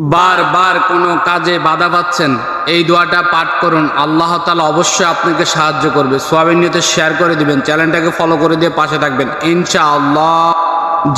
বারবার কোনো কাজে বাধা পাচ্ছেন, এই দোয়াটা পাঠ করুন। আল্লাহ তালা অবশ্যই আপনাকে সাহায্য করবে। সোয়াবিন নিয়তে শেয়ার করে দিবেন, চ্যানেলটাকে ফলো করে দিয়ে পাশে থাকবেন। ইনশা আল্লাহ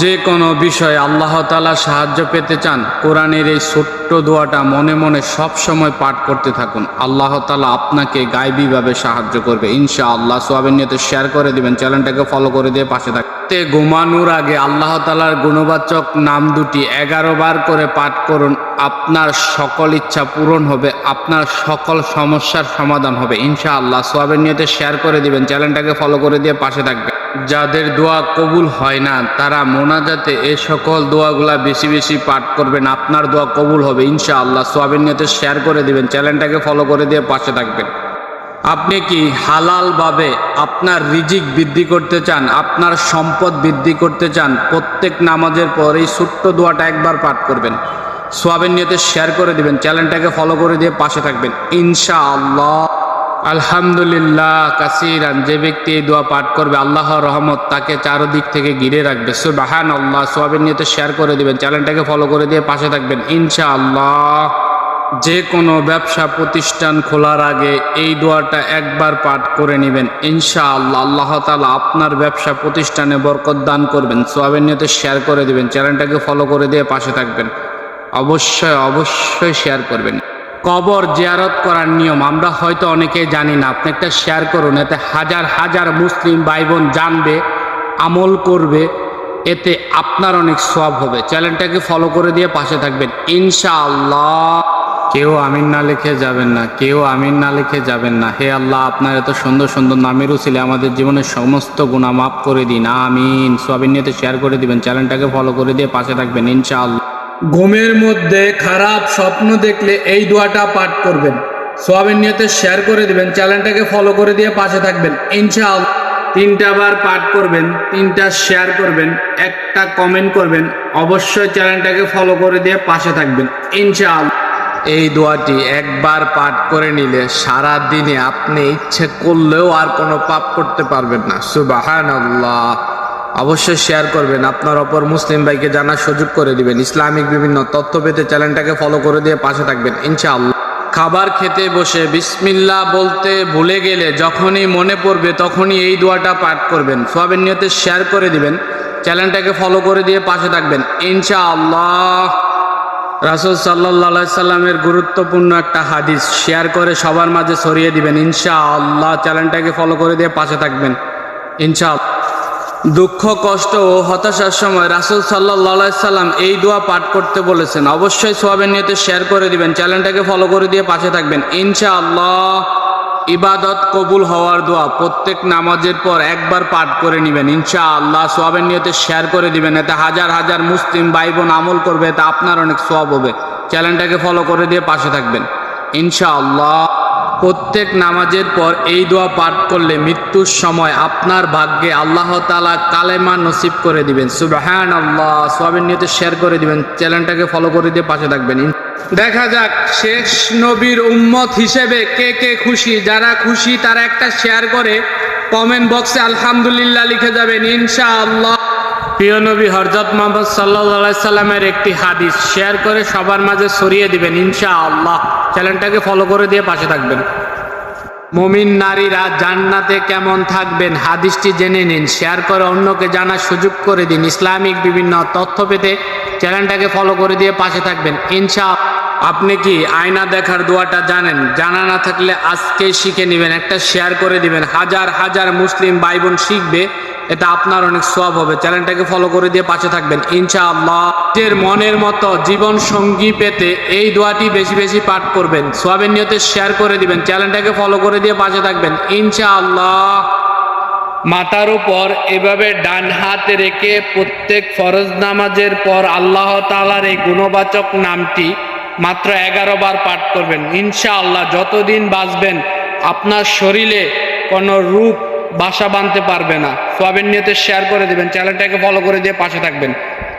যে কোনো বিষয়ে আল্লাহ তালা সাহায্য পেতে চান, কোরআনের এই ছোট্ট দোয়াটা মনে মনে সব সময় পাঠ করতে থাকুন। আল্লাহ তালা আপনাকে গাইবীভাবে সাহায্য করবে। ইনশা আল্লাহ সোয়াবিন নিয়তে শেয়ার করে দিবেন, চ্যানেলটাকে ফলো করে দিয়ে পাশে থাকতে ঘুমানোর আগে আল্লাহ তালার গুণবাচক নাম দুটি এগারো বার করে পাঠ করুন। আপনার সকল ইচ্ছা পূরণ হবে, আপনার সকল সমস্যার সমাধান হবে। ইনশা আল্লাহ সোয়াবের নিয়তে শেয়ার করে দিবেন, চ্যানেলটাকে ফলো করে দিয়ে পাশে থাকবেন। যাদের দোয়া কবুল হয় না, তারা মোনাজাতে এ সকল দোয়াগুলা বেশি বেশি পাঠ করবেন, আপনার দোয়া কবুল হবে। ইনশা আল্লাহ সোয়াবের নিয়তে শেয়ার করে দিবেন, চ্যানেলটাকে ফলো করে দিয়ে পাশে থাকবেন। আপনি কি হালালভাবে আপনার রিজিক বৃদ্ধি করতে চান, আপনার সম্পদ বৃদ্ধি করতে চান, প্রত্যেক নামাজের পর এই ছোট্ট দোয়াটা একবার পাঠ করবেন, সোয়াবের নিয়তে শেয়ার করে দিবেন, চ্যানেলটাকে ফলো করে দিয়ে পাশে থাকবেন। ইনশা আল্লাহ আলহামদুলিল্লাহ, কাসিরান, যে ব্যক্তি এই দোয়া পাঠ করবে, আল্লাহর রহমত তাকে চারদিক থেকে ঘিরে রাখবে। সুবাহান আল্লাহ সোয়াবের নিয়তে শেয়ার করে দিবেন, চ্যানেলটাকে ফলো করে দিয়ে পাশে থাকবেন। ইনশা আল্লাহ যে কোনো ব্যবসা প্রতিষ্ঠান খোলার আগে এই দোয়াটা একবার পাঠ করে নেবেন। ইনশা আল্লাহ আল্লাহ তালা আপনার ব্যবসা প্রতিষ্ঠানে বরকত দান করবেন সোয়াবের নিয়তে শেয়ার করে দিবেন। চ্যানেলটাকে ফলো করে দিয়ে পাশে থাকবেন। অবশ্যই অবশ্যই শেয়ার করবেন। কবর জিয়ারত করার নিয়ম আমরা হয়তো অনেকেই জানি না। আপনি একটা শেয়ার করুন, এতে হাজার হাজার মুসলিম ভাই বোন জানবে, আমল করবে, এতে আপনার অনেক সব হবে। চ্যানেলটাকে ফলো করে দিয়ে পাশে থাকবেন। ইনশাআল্লাহ। কেউ আমিন না লিখে যাবেন না, কেউ আমিন না লিখে যাবেন না। হে আল্লাহ, আপনার এত সুন্দর সুন্দর নামের উচিলে আমাদের জীবনের সমস্ত গুণা মাফ করে দিন, আমিন। সোয়াবিন নিয়ে শেয়ার করে দিবেন, চ্যানেলটাকে ফলো করে দিয়ে পাশে থাকবেন, ইনশাআল্লাহ। ঘুমের মধ্যে খারাপ স্বপ্ন দেখলে এই দোয়াটা পাঠ করবেন। সোয়াবিন নিয়তে শেয়ার করে দিবেন, চ্যানেলটাকে ফলো করে দিয়ে পাশে থাকবেন, ইনশাআল্লাহ। তিনটা বার পাঠ করবেন, তিনটা শেয়ার করবেন, একটা কমেন্ট করবেন, অবশ্যই চ্যানেলটাকে ফলো করে দিয়ে পাশে থাকবেন, ইনশাআল্লাহ। এই দোয়াটি একবার পাঠ করে নিলে সারা দিনে আপনি ইচ্ছে করলেও আর কোনো পাপ করতে পারবেন না। সুবাহান আল্লাহ অবশ্যই শেয়ার করবেন, আপনার অপর মুসলিম ভাইকে জানার সুযোগ করে দিবেন। ইসলামিক বিভিন্ন তথ্য পেতে চ্যানেলটাকে ফলো করে দিয়ে পাশে থাকবেন, ইনশাআল্লাহ। খাবার খেতে বসে বিসমিল্লাহ বলতে ভুলে গেলে যখনই মনে পড়বে তখনই এই দোয়াটা পাঠ করবেন। সোয়াবের নিয়তে শেয়ার করে দিবেন, চ্যানেলটাকে ফলো করে দিয়ে পাশে থাকবেন, ইনশাআল্লাহ। রাসুল সাল্লাহ সাল্লামের গুরুত্বপূর্ণ একটা হাদিস শেয়ার করে সবার মাঝে ছড়িয়ে দিবেন। ইনশা আল্লাহ চ্যানেলটাকে ফলো করে দিয়ে পাশে থাকবেন। ইনশা দুঃখ, কষ্ট ও হতাশার সময় রাসুল সাল্লাহ সাল্লাম এই দোয়া পাঠ করতে বলেছেন। অবশ্যই সোয়াবের নিয়তে শেয়ার করে দিবেন। চ্যানেলটাকে ফলো করে দিয়ে পাশে থাকবেন। ইনশা আল্লাহ ইবাদত কবুল হওয়ার দোয়া প্রত্যেক নামাজের পর একবার পাঠ করে নেবেন। ইনশা আল্লাহ সোয়াবের নিয়তে শেয়ার করে দিবেন। এতে হাজার হাজার মুসলিম ভাই বোন আমল করবে, এতে আপনার অনেক সোয়াব হবে। চ্যানেলটাকে ফলো করে দিয়ে পাশে থাকবেন। ইনশা আল্লাহ প্রত্যেক নামাজের পর এই দোয়া পাঠ করলে মৃত্যুর সময় আপনার ভাগ্যে আল্লাহ তালা কালেমা নসিব করে দিবেন। সুবাহান আল্লাহ সোয়াবের নিয়তে শেয়ার করে দিবেন। চ্যানেলটাকে ফলো করে দিয়ে পাশে থাকবেন। দেখা যাক, শেষ নবীর উম্মত হিসেবে কে কে খুশি? যারা খুশি, তারা একটা শেয়ার করে। কমেন্ট বক্সে আলহামদুলিল্লাহ লিখে যাবেন ইনশা আল্লাহ প্রিয় নবী হরজত মোহাম্মদ সাল্লা সাল্লামের একটি হাদিস শেয়ার করে সবার মাঝে সরিয়ে দিবেন ইনশা আল্লাহ চ্যানেলটাকে ফলো করে দিয়ে পাশে থাকবেন। মমিন নারীরা জান্নাতে কেমন থাকবেন হাদিসটি জেনে নিন, শেয়ার করে অন্যকে জানার সুযোগ করে দিন। ইসলামিক বিভিন্ন তথ্য পেতে চ্যানেলটাকে ফলো করে দিয়ে পাশে থাকবেন ইনশা আপনি কি আয়না দেখার দোয়াটা জানেন? জানা না থাকলে আজকেই শিখে নেবেন, একটা শেয়ার করে দিবেন। হাজার হাজার মুসলিম ভাই বোন শিখবে, এটা আপনার অনেক সব হবে। চ্যানেলটাকে ফলো করে দিয়ে পাশে থাকবেন, ইনশাআল্লাহ। নিজের মনের মতো জীবন সঙ্গী পেতে এই দোয়াটি বেশি বেশি পাঠ করবেন। সোয়াবের নিয়তে শেয়ার করে দিবেন, চ্যানেলটাকে ফলো করে দিয়ে পাশে থাকবেন, ইনশাআল্লাহ। মাথার উপর এভাবে ডান হাত রেখে প্রত্যেক ফরজ নামাজের পর আল্লাহ তালার এই গুণবাচক নামটি মাত্র এগারো বার পাঠ করবেন। ইনশাআল্লাহ যতদিন বাঁচবেন, আপনার শরীরে কোনো রূপ বাসা বাঁধতে পারবে না। সোয়াবের নিয়তে শেয়ার করে দেবেন, চ্যানেলটাকে ফলো করে দিয়ে পাশে থাকবেন।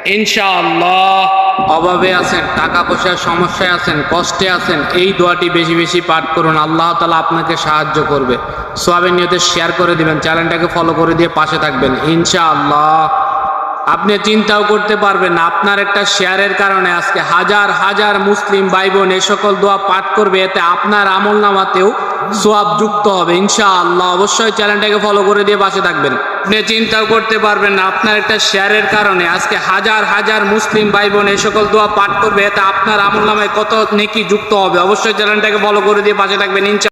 ইনশাআল্লাহ। অভাবে আছেন, টাকা পয়সার সমস্যায় আছেন, কষ্টে আছেন, এই দোয়াটি বেশি বেশি পাঠ করুন, আল্লাহ তালা আপনাকে সাহায্য করবে। সোয়াবের নিয়তে শেয়ার করে দিবেন, চ্যানেলটাকে ফলো করে দিয়ে পাশে থাকবেন। ইনশাআল্লাহ। আপনি চিন্তাও করতে পারবেন না। আপনার একটা শেয়ারের কারণে আজকে হাজার হাজার মুসলিম ভাই বোন এ সকল দোয়া পাঠ করবে, এতে আপনার আমল নামাতেও সোয়াব যুক্ত হবে, ইনশাআল্লাহ। অবশ্যই চ্যানেলটাকে ফলো করে দিয়ে পাশে থাকবেন। আপনি চিন্তাও করতে পারবেন না, আপনার একটা শেয়ারের কারণে আজকে হাজার হাজার মুসলিম ভাই বোন এই সকল দোয়া পাঠ করবে, এতে আপনার আমল নামায় কত নেকি যুক্ত হবে। অবশ্যই চ্যানেলটাকে ফলো করে দিয়ে পাশে থাকবেন ইনশা